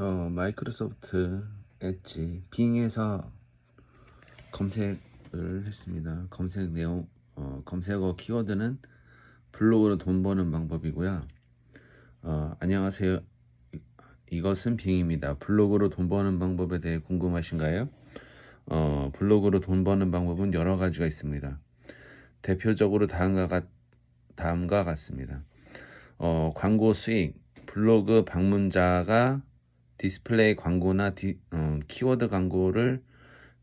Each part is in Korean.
어, 마이크로소프트 엣지 빙에서 검색을 했습니다. 검색 내용 어, 검색어 키워드는 블로그로 돈 버는 방법이고요. 어, 안녕하세요. 이- 이것은 빙입니다. 블로그로 돈 버는 방법에 대해 궁금하신가요? 어, 블로그로 돈 버는 방법은 여러 가지가 있습니다. 대표적으로 다음과 같, 다음과 같습니다. 어, 광고 수익, 블로그 방문자가 디스플레이 광고나 디, 어, 키워드 광고를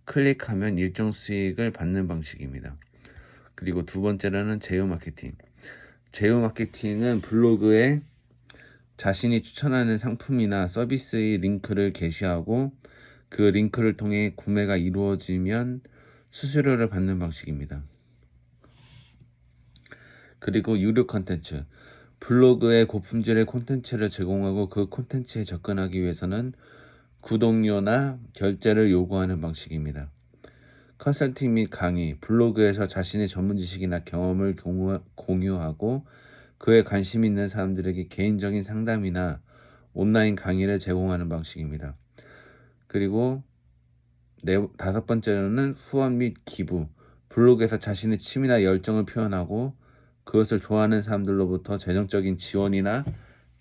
클릭하면 일정 수익을 받는 방식입니다. 그리고 두 번째로는 제휴 마케팅. 제휴 마케팅은 블로그에 자신이 추천하는 상품이나 서비스의 링크를 게시하고 그 링크를 통해 구매가 이루어지면 수수료를 받는 방식입니다. 그리고 유료 컨텐츠. 블로그에 고품질의 콘텐츠를 제공하고 그 콘텐츠에 접근하기 위해서는 구독료나 결제를 요구하는 방식입니다. 컨설팅 및 강의, 블로그에서 자신의 전문 지식이나 경험을 공유- 공유하고 그에 관심 있는 사람들에게 개인적인 상담이나 온라인 강의를 제공하는 방식입니다. 그리고 네, 다섯 번째로는 후원 및 기부. 블로그에서 자신의 취미나 열정을 표현하고 그것을 좋아하는 사람들로부터 재정적인 지원이나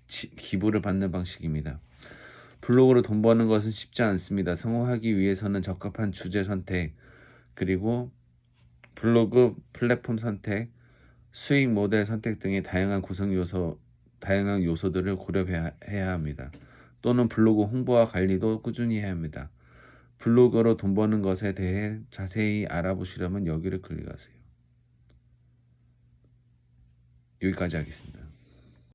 지- 기부를 받는 방식입니다. 블로그로 돈 버는 것은 쉽지 않습니다. 성공하기 위해서는 적합한 주제 선택, 그리고 블로그 플랫폼 선택, 수익 모델 선택 등의 다양한 구성 요소, 다양한 요소들을 고려해야 해야 합니다. 또는 블로그 홍보와 관리도 꾸준히 해야 합니다. 블로그로 돈 버는 것에 대해 자세히 알아보시려면 여기를 클릭하세요. 여기까지 하겠습니다.